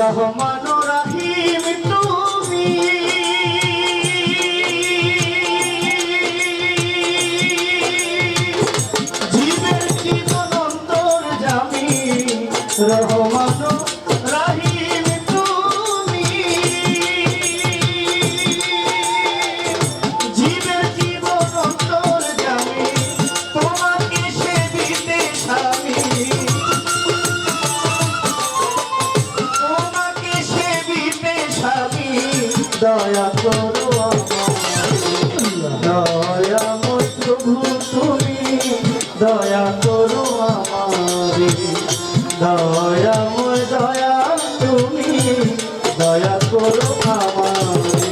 রহমান রাহিম তুমি। জীবের জীবন অন্তর জামি রহমান Oh,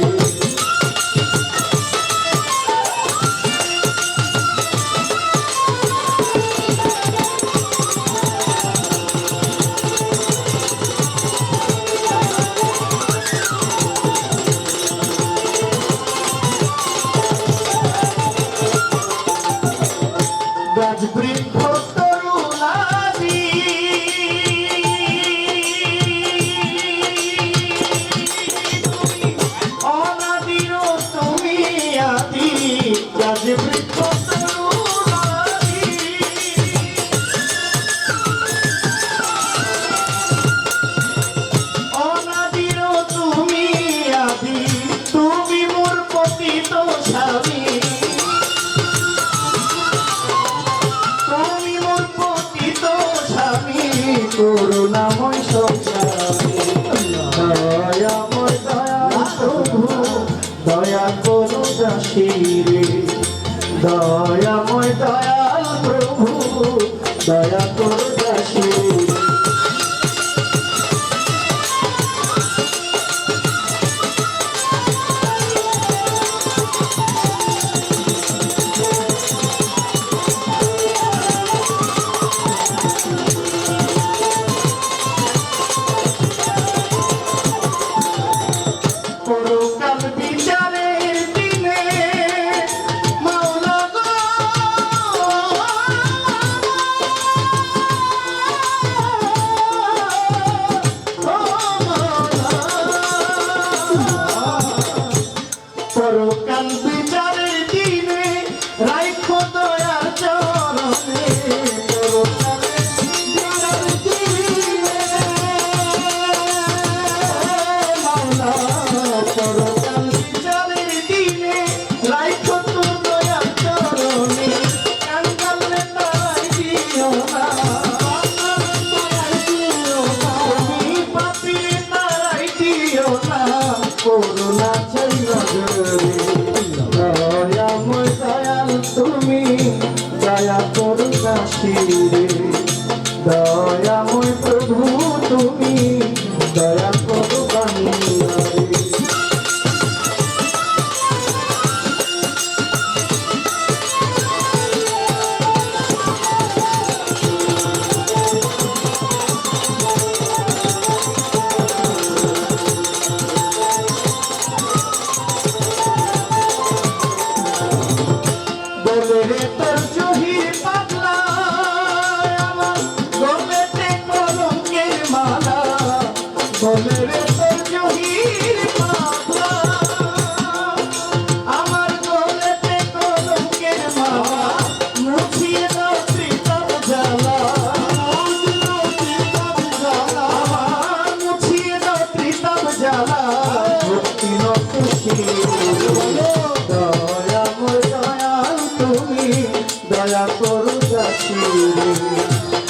so sad.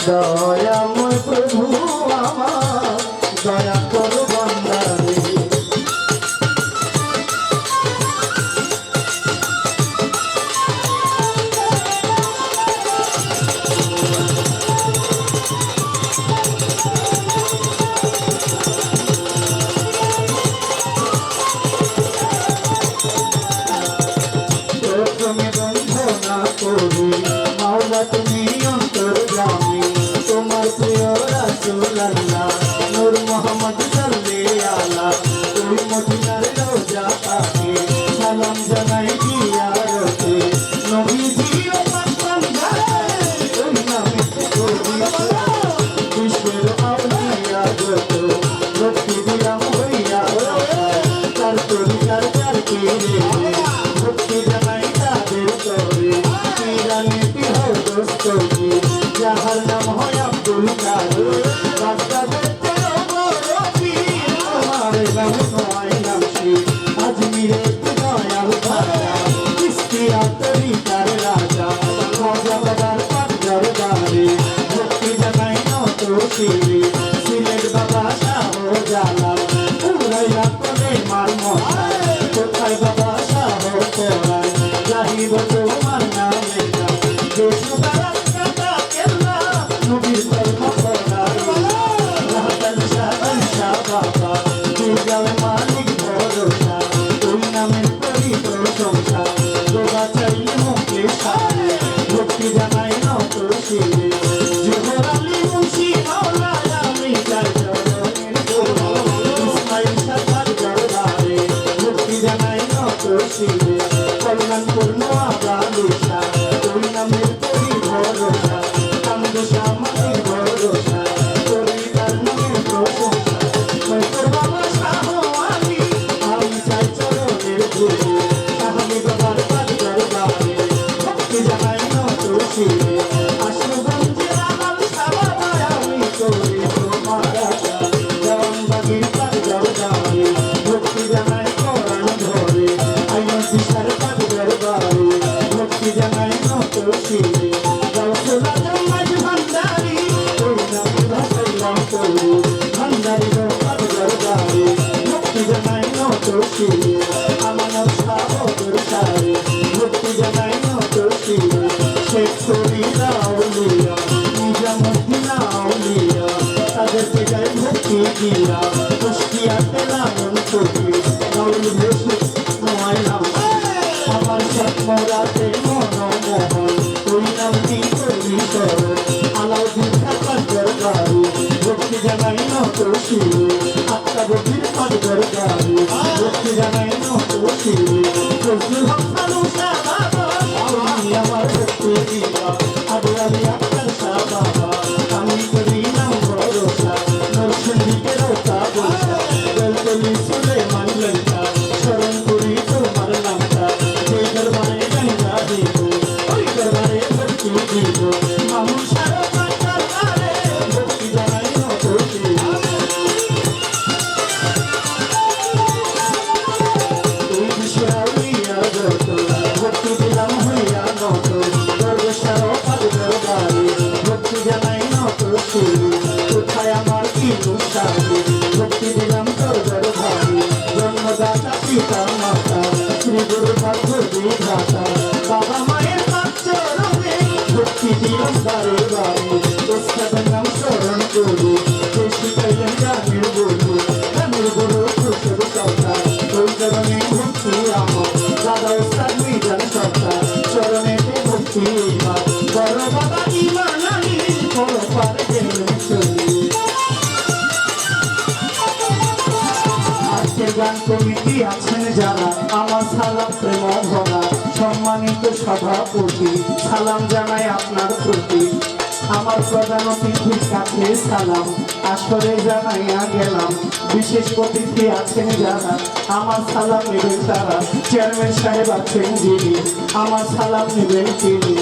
더 দোস্ত যাহার নাম হয় আব্দুল কাদের। তুলসী আমার সাহ তুলসারে ভক্তি জানাই ন তুলসী শেখ করি রাউলিয়া নিজা মুক্তি রাউলিয়া তাদেরকে যাই ভক্তি দিয়া কুষ্টিয়াতে লালন করি নবীন ভেসে নয় নাম। আমার স্বপ্ন রাতে মনোমোহন তুই নাম কি করি করো? আলাউদ্দিন ঠাকুর দরকারি ভক্তি জানাই ন তুলসী অবস্থান বিধান গান কমিটি আছেন যারা আমার সালাম প্রেম ভরা সম্মানিত সভাপতি সালাম জানাই আপনার প্রতি আমার প্রধান অতিথির কাছে সালাম। আসরে জানাইয়া গেলাম, বিশেষ অতিথি আছেন যারা। আমার সালাম নেবেন তারা। চেয়ারম্যান সাহেব আছেন যিনি। আমার সালাম নেবেন তিনি।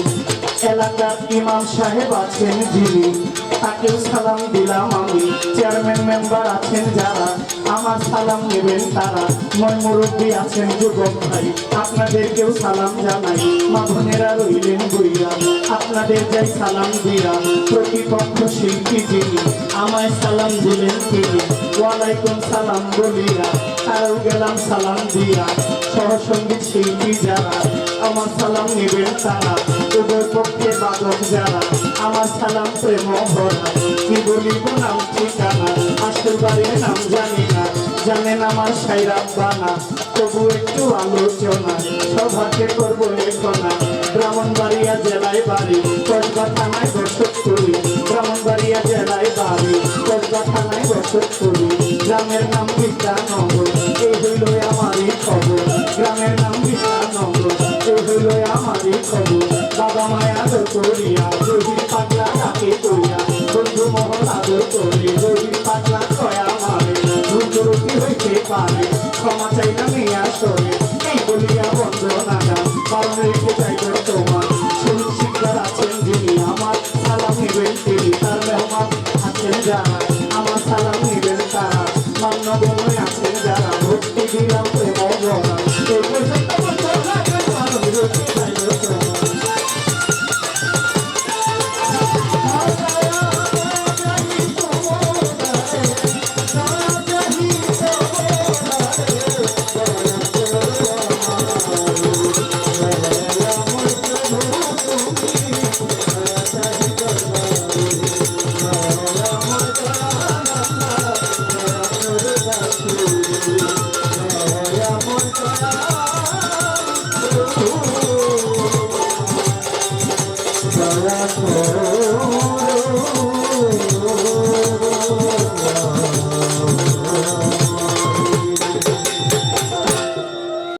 এলাকার ইমাম সাহেব আছেন যিনি। তাকেও সালাম দিলাম আমি। চেয়ারম্যান মেম্বার আছেন যারা, আমার সালাম নেবেন তারা। ময় মুরব্বী আছেন যুবক ভাই, আপনাদেরকেও সালাম জানাই। মা বোনেরা রইলেন বইরা, আপনাদের যাই সালাম দিয়া প্রতিপক্ষ শিল্পী যিনি, আমায় সালাম দিলেন তিনি। ওয়ালাইকুম সালাম বলিয়া, তারাও গেলাম সালাম দিয়া। সহসঙ্গীত শিল্পী যারা আমার সালাম নেবেন তারা। উভয় পক্ষে বাদক যারা। আমার সালাম প্রেম ভরা। কি বলিব নাম ঠিকানা? আসল বাড়ির নাম জানি না। জানেন আমার সাইরা বানা। তবু একটু আলোচনা। সভাকে করব লেখনা। ব্রাহ্মণবাড়িয়া জেলায় বাড়ি। কসবা থানায় বসত করি। ব্রাহ্মণবাড়িয়া জেলায় বাড়ি। কসবা থানায় বসত করি। গ্রামের নাম বিদ্যানগর এই হইল আমারই খবর। গ্রামের নাম আমারই খবর বাবা মায়া আদর করিয়া, যদি পাতলা ডাকে করিয়া, বন্ধু মহল আদর করি যদি পাতলা ছয়া মারে রুটি হইতে পারে, ক্ষমা চাইলাম